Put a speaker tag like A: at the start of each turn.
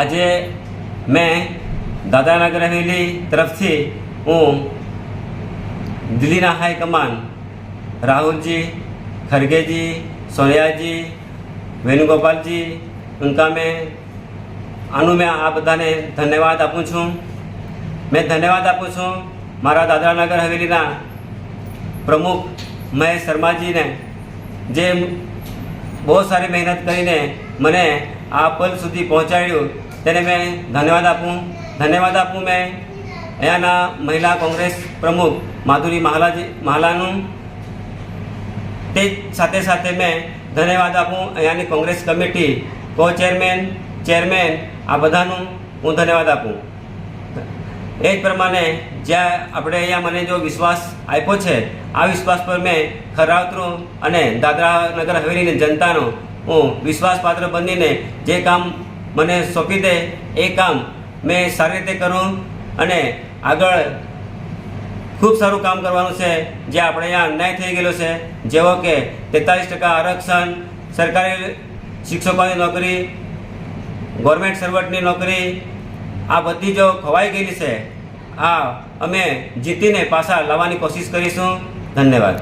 A: આજે મેં દાદાનગર હવેલી તરફથી હું દિલ્હીના હાઈકમાન રાહુલજી, ખરગેજી, સોનિયાજી, વેણુગોપાલજી ઉનકા મેં આનું મેં આ બધાને ધન્યવાદ આપું છું. મેં ધન્યવાદ આપું છું મારા દાદરાનગર હવેલીના પ્રમુખ મહેશ શર્માજીને, જે બહુ સારી મહેનત કરીને મને આ પલ સુધી પહોંચાડ્યું. તેને મેં ધન્યવાદ આપું. ધન્યવાદ આપું મેં અહીંયાના મહિલા કોંગ્રેસ પ્રમુખ માધુરી મહાલાજી મહાલાનું. તે સાથે સાથે મેં ધન્યવાદ આપું અહીંયાની Congress committee co chairman chairman આ બધાનું હું ધન્યવાદ આપું. એ જ પ્રમાણે જ્યાં આપણે અહીંયા મને જો વિશ્વાસ આપ્યો છે, આ વિશ્વાસ પર મેં ખરા અને દાદરા નગર હવેલીની જનતાનો હું વિશ્વાસપાત્ર બનીને જે કામ મને સોંપી દે એ કામ મેં સારી રીતે કરું અને આગળ ખૂબ સારું કામ કરવાનું છે, જે આપણે અહીંયા અન્યાય થઈ ગયેલો છે. જેવો કે તેતાલીસ ટકા આરક્ષણ, સરકારી શિક્ષકોની નોકરી ગવર્મેન્ટ સર્વન્ટની નોકરી, આ બધી જો ખવાઈ ગયેલી છે, આ અમે જીતીને પાછા લાવવાની કોશિશ કરીશું. ધન્યવાદ.